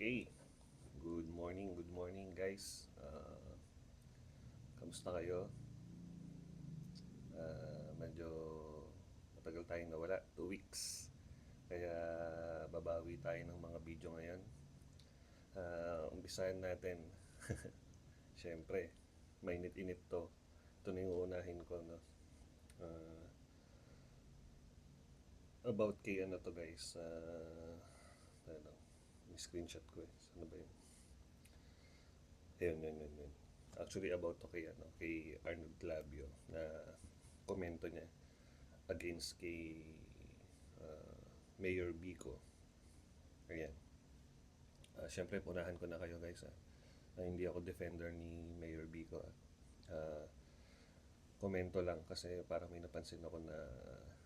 Okay. Good morning, good morning guys. Uh, kamusta kayo? Uh, medyo matagal tayong nawala, 2 weeks. Kaya babawi tayo ng mga video ngayon. Uh, umpisahan natin. Siyempre, mainit-init to. Ito na yung unahin ko, no? Uh, about kay ano to guys. Uh, ano, screenshot ko eh. Ano ba yun? Ayun, yun, yun, yun. Actually, about to kay, ano, kay Arnold Labio na komento niya against kay uh, Mayor Bico. Ayan. Uh, Siyempre, punahan ko na kayo guys. Ah. Na hindi ako defender ni Mayor Bico. Ah. Uh, komento lang kasi parang may napansin ako na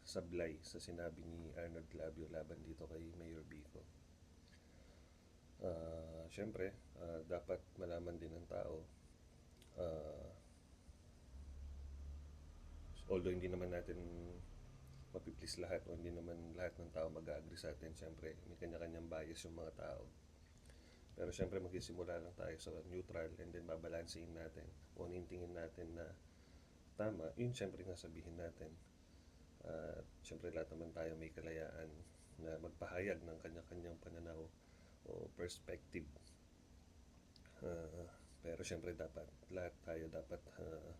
sablay sa sinabi ni Arnold Labio laban dito kay Mayor Bico. Uh, Siyempre, uh, dapat malaman din ng tao uh, although hindi naman natin mapiplease lahat o hindi naman lahat ng tao mag-agree sa atin, siyempre may kanya-kanyang bias yung mga tao. Pero siyempre magsisimula lang tayo sa neutral and then babalansin natin o tingin natin na tama, yun siyempre nga sabihin natin. At uh, siyempre lahat naman tayo may kalayaan na magpahayag ng kanya-kanyang pananaw o perspective. Uh, pero siyempre dapat, lahat tayo dapat uh,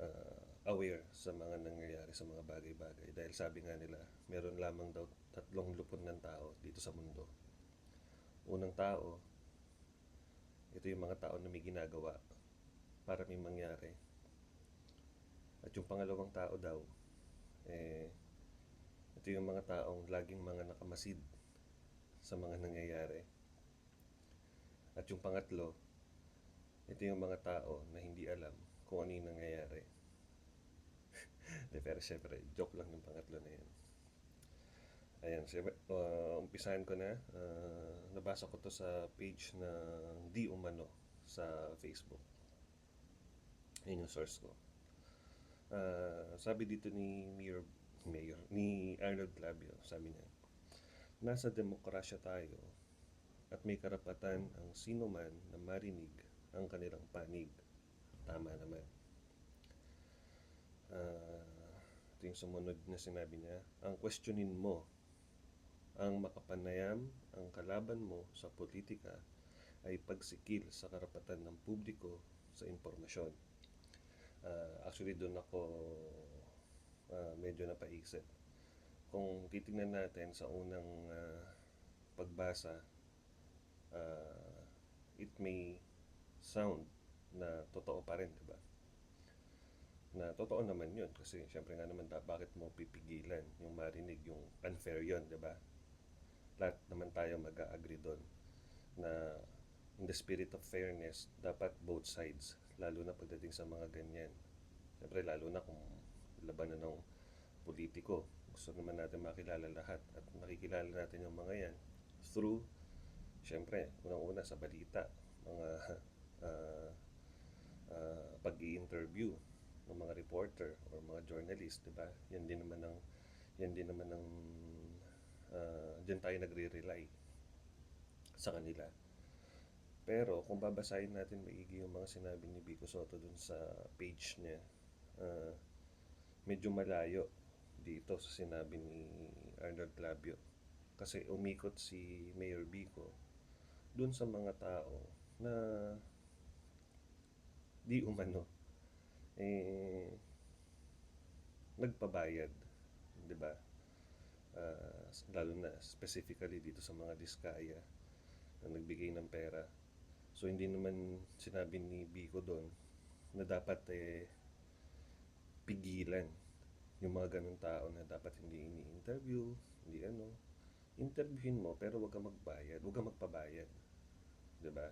uh, aware sa mga nangyayari sa mga bagay-bagay. Dahil sabi nga nila, meron lamang daw tatlong lupon ng tao dito sa mundo. Unang tao, ito yung mga tao na may ginagawa para may mangyari. At yung pangalawang tao daw, eh, ito yung mga taong laging mga nakamasid sa mga nangyayari. At yung pangatlo, ito yung mga tao na hindi alam kung ano yung nangyayari. De, pero syempre, joke lang yung pangatlo na yan. Ayan, syempre, uh, umpisahan ko na. Uh, nabasa ko to sa page na Di Umano sa Facebook. Yun yung source ko. Uh, sabi dito ni Mayor, Mayor, ni Arnold Labio, sabi niya, nasa demokrasya tayo at may karapatan ang sino man na marinig ang kanilang panig. Tama naman. Uh, ito yung sumunod na sinabi niya. Ang questionin mo, ang makapanayam, ang kalaban mo sa politika ay pagsikil sa karapatan ng publiko sa impormasyon. Uh, actually, doon ako uh, medyo napaisip. Kung titingnan natin sa unang uh, pagbasa, uh, it may sound na totoo pa rin, di ba? Na totoo naman yun kasi syempre nga naman bakit mo pipigilan yung marinig yung unfair yun, di ba? Lahat naman tayo mag-agree doon na in the spirit of fairness, dapat both sides, lalo na pagdating sa mga ganyan. Siyempre, lalo na kung laban na ng politiko. Gusto naman natin makilala lahat at nakikilala natin yung mga yan through, siyempre, unang-una sa balita, mga uh, uh, pag-i-interview ng mga reporter or mga journalist, 'di ba? Yan din naman ng yan din naman ng uh, diyan tayo nagre-rely sa kanila. Pero kung babasahin natin maigi yung mga sinabi ni Vico Soto dun sa page niya, uh, medyo malayo dito sa sinabi ni Arnold Labio. Kasi umikot si Mayor Vico dun sa mga tao na di umano eh nagpabayad, 'di ba? Uh, lalo na specifically dito sa mga diskaya na nagbigay ng pera. So hindi naman sinabi ni Biko doon na dapat eh pigilan yung mga ganong tao na dapat hindi ini-interview, hindi ano. Interviewin mo pero wag kang magbayad, wag kang magpabayad. 'Di ba?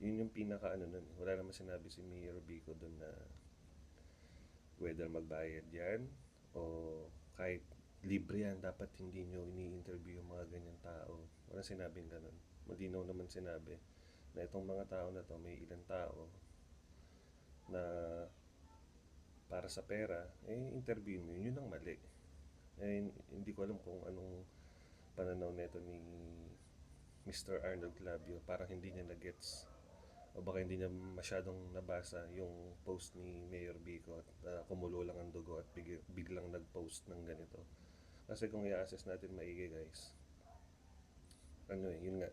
Yun yung pinaka ano nun. Wala naman sinabi si Mayor Bico doon na whether magbayad yan o kahit libre yan, dapat hindi nyo ini-interview yung mga ganyan tao. Wala sinabing ganun. Malinaw naman sinabi na itong mga tao na to, may ilang tao na para sa pera, eh, interview mo yun, yun ang mali. Eh, hindi ko alam kung anong pananaw nito ni Mr. Arnold Clavio, parang hindi niya na-gets o baka hindi niya masyadong nabasa yung post ni Mayor Bico at ah, kumulo lang ang dugo at big- biglang nag-post ng ganito. Kasi kung i-assess natin maigi guys, ano eh, yun nga,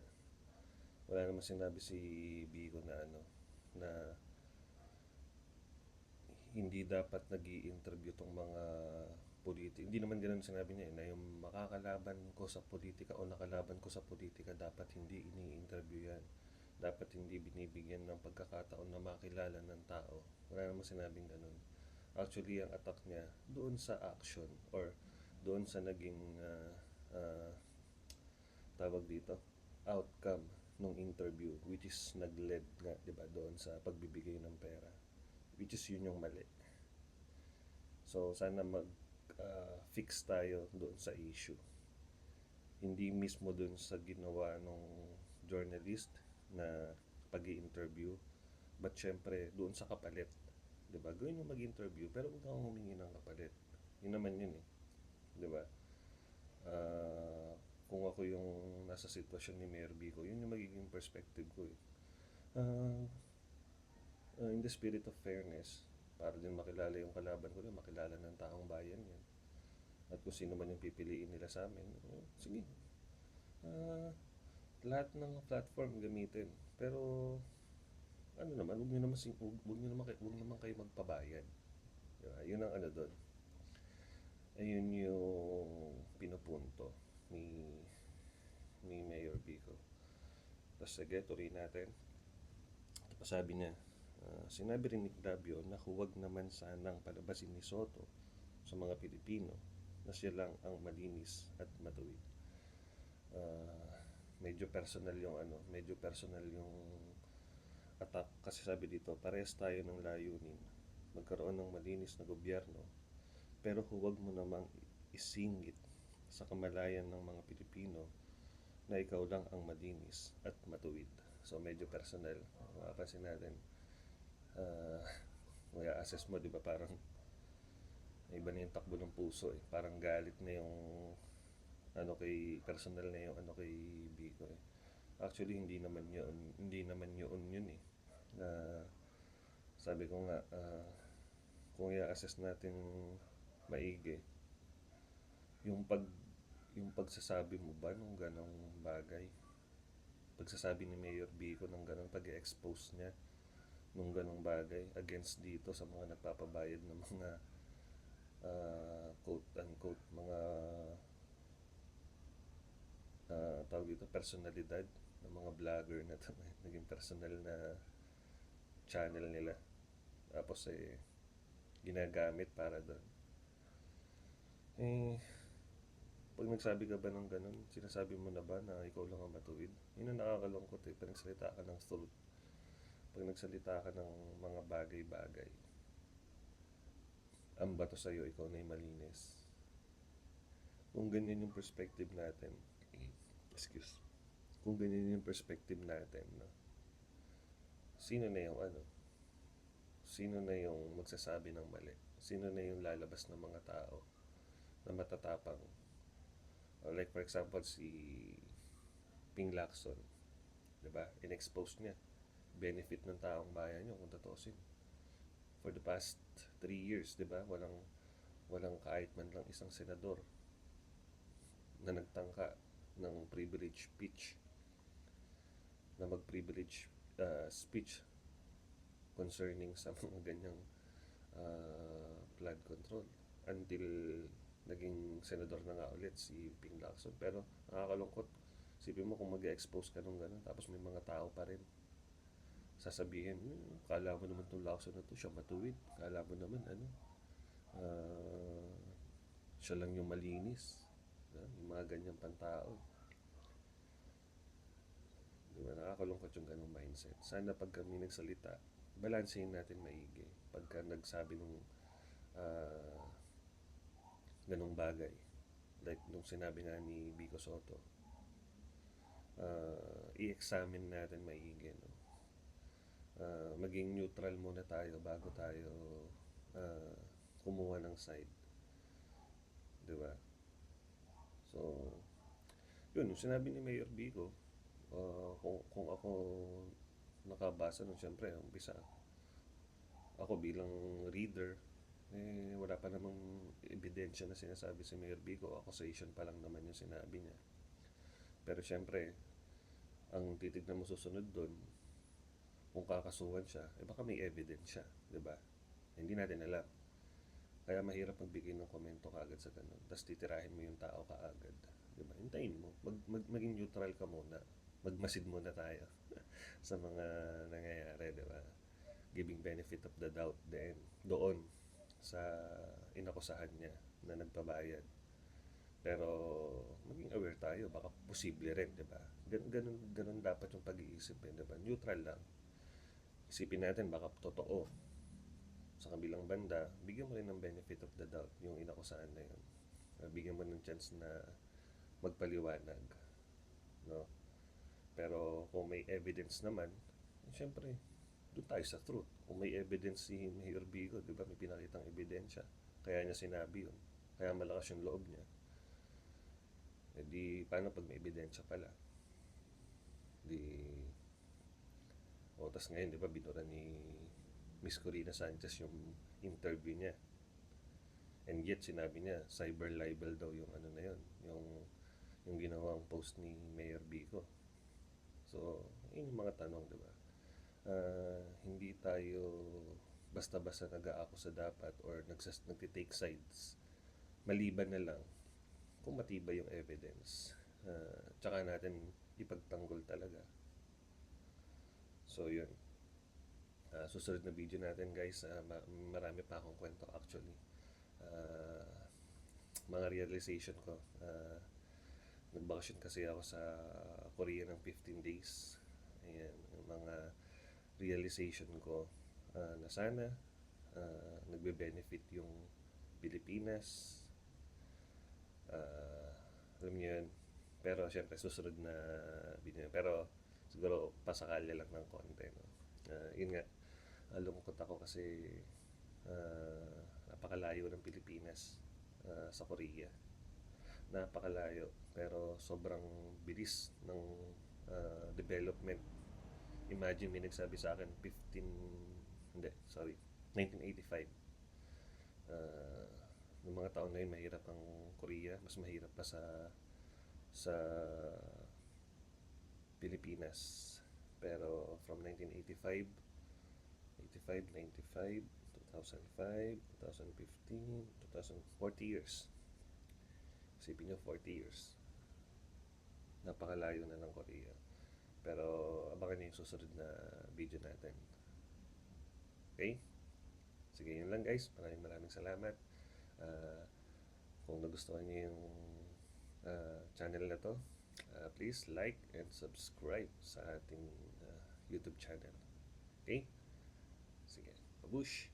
wala naman sinabi si Bico na ano, na hindi dapat nag interview tong mga politika. Hindi naman ganun sinabi niya eh, na yung makakalaban ko sa politika o nakalaban ko sa politika, dapat hindi ini-interview yan. Dapat hindi binibigyan ng pagkakataon na makilala ng tao. Wala naman sinabing ganun. Actually, ang attack niya doon sa action or doon sa naging ah, ah, tawag dito, outcome ng interview which is nag-led nga, 'di ba, doon sa pagbibigay ng pera. Which is yun yung mali. So sana mag ah, fix tayo doon sa issue. Hindi mismo doon sa ginawa ng journalist na pag interview but syempre doon sa kapalit. ba? Gawin mo mag-interview pero huwag kang humingi ng kapalit. Yun naman yun eh. ba? Ah, kung ako yung nasa sitwasyon ni Mayor Bico, yun yung magiging perspective ko eh. Ah, ah, in the spirit of fairness, para din makilala yung kalaban ko, din, makilala ng taong bayan yan. At kung sino man yung pipiliin nila sa amin, eh, sige. Ah, lahat ng platform gamitin. Pero, ano naman, huwag nyo naman, huwag, huwag nyo naman, kay- huwag naman kayo magpabayad. Diba? Yun ang ano doon. Ayun yung pinupunto ni ni Mayor Bico. Tapos sige, tuloy natin. Tapos sabi niya, ah, sinabi rin ni Clavio na huwag naman sanang palabasin ni Soto sa mga Pilipino na siya lang ang malinis at matuwid. Ah, medyo personal yung ano, medyo personal yung attack kasi sabi dito, parehas tayo ng layunin magkaroon ng malinis na gobyerno pero huwag mo namang isingit sa kamalayan ng mga Pilipino na ikaw lang ang malinis at matuwid. So medyo personal. Makapasin natin. Uh, may assess mo, di ba parang iba na yung takbo ng puso eh. Parang galit na yung ano kay personal na yung ano kay Biko eh. Actually hindi naman yun, hindi naman yun yun eh. Na sabi ko nga ah, kung i-assess natin maigi yung pag yung pagsasabi mo ba nung ganong bagay pagsasabi ni Mayor Bico ng ganong pag-expose niya nung ganong bagay against dito sa mga nagpapabayad ng mga ah, quote unquote mga ah, tawag dito personalidad ng mga vlogger na to, naging personal na channel nila tapos eh ginagamit para doon eh pag nagsabi ka ba ng ganun, sinasabi mo na ba na ikaw lang ang matuwid? Yun ang nakakalungkot eh, pag nagsalita ka ng. Pag nagsalita ka ng mga bagay-bagay, ang bato sa'yo, ikaw na yung malinis. Kung ganyan yung perspective natin, excuse, kung ganyan yung perspective natin, no, sino na yung ano, sino na yung magsasabi ng mali? Sino na yung lalabas ng mga tao na matatapang? Uh, like for example, si Ping Lacson, di ba? In-expose niya. Benefit ng taong bayan niyo kung totoosin. For the past three years, di ba? Walang, walang kahit man lang isang senador na nagtangka ng privilege speech na mag-privilege uh, speech concerning sa mga ganyang uh, flood control until naging senador na nga ulit si Ping Lacson. Pero nakakalungkot. Sipin mo kung mag expose ka nung gano'n, tapos may mga tao pa rin. Sasabihin, kala mo naman itong Lacson na to, siya matuwid. Kala mo naman, ano, ah, siya lang yung malinis. Diba? Yung mga ganyang pantao. Diba? Nakakalungkot yung ganong mindset. Sana pag kami nagsalita, balansehin natin maigi. Pagka nagsabi ng ah, ganong bagay. Like nung sinabi nga ni Bico Soto, uh, i-examine natin maigi. No? Uh, maging neutral muna tayo bago tayo uh, kumuha ng side. Di ba? So, yun, yung sinabi ni Mayor Bico, Uh, kung, kung ako nakabasa nun, syempre, umpisa, ako bilang reader, eh, wala pa namang ebidensya na sinasabi si Mayor Bico. Accusation pa lang naman yung sinabi niya. Pero syempre, ang titignan mo susunod doon, kung kakasuhan siya, eh baka may evidence siya, di ba? Hindi natin alam. Kaya mahirap magbigay ng komento kaagad sa ganun. Tapos titirahin mo yung tao kaagad. Di ba? Hintayin mo. Mag, mag, maging neutral ka muna. Magmasid muna tayo sa mga nangyayari, di ba? Giving benefit of the doubt then doon sa inakusahan niya na nagpabayad. Pero maging aware tayo, baka posible rin, di ba? Gan, ganun, ganun dapat yung pag-iisip, eh, di ba? Neutral lang. Isipin natin, baka totoo. Sa kabilang banda, bigyan mo rin ng benefit of the doubt yung inakusahan na yun. Uh, Bigyan mo ng chance na magpaliwanag. No? Pero kung may evidence naman, siyempre, doon tayo sa truth. Kung may evidence si Mayor Bigo, di ba, may pinakitang ebidensya. Kaya niya sinabi yun. Kaya malakas yung loob niya. E di, paano pag may ebidensya pala? Di, o, tas ngayon, di ba, binura ni Miss Corina Sanchez yung interview niya. And yet, sinabi niya, cyber libel daw yung ano na yun, yung, yung ginawang post ni Mayor Bico. So, yun yung mga tanong, di ba? Ah, hindi tayo basta-basta nag-aako sa dapat or nagsas nagtitake sides. Maliban na lang kung matibay yung evidence. Ah, tsaka natin ipagtanggol talaga. So, yun. Ah, susunod na video natin guys, ma- marami pa akong kwento actually. Ah, mga realization ko. Ah, nagbakasyon kasi ako sa Korea ng 15 days. Ayan, mga realization ko ah, na sana ah, nagbe-benefit yung Pilipinas. Ah, alam niyo yun. Pero syempre susunod na video. Pero siguro pasakalya lang ng konti. No? Ah, yun nga, ah, lungkot ako kasi ah, napakalayo ng Pilipinas ah, sa Korea. Napakalayo. Pero sobrang bilis ng ah, development. Imagine may nagsabi sa akin 15, hindi, sorry, 1985. Ah, noong mga taon na yun, mahirap ang Korea. Mas mahirap pa sa sa Pilipinas. Pero from 1985, 85, 95, 2005, 2015, 2000, 40 years. Isipin nyo, 40 years. Napakalayo na ng Korea. Pero abangan nyo yung susunod na video natin. Okay? Sige, yun lang guys. Maraming maraming salamat. Ah, kung nagustuhan niyo yung ah, channel na to, ah, please like and subscribe sa ating ah, YouTube channel. Okay? Sige. Babush!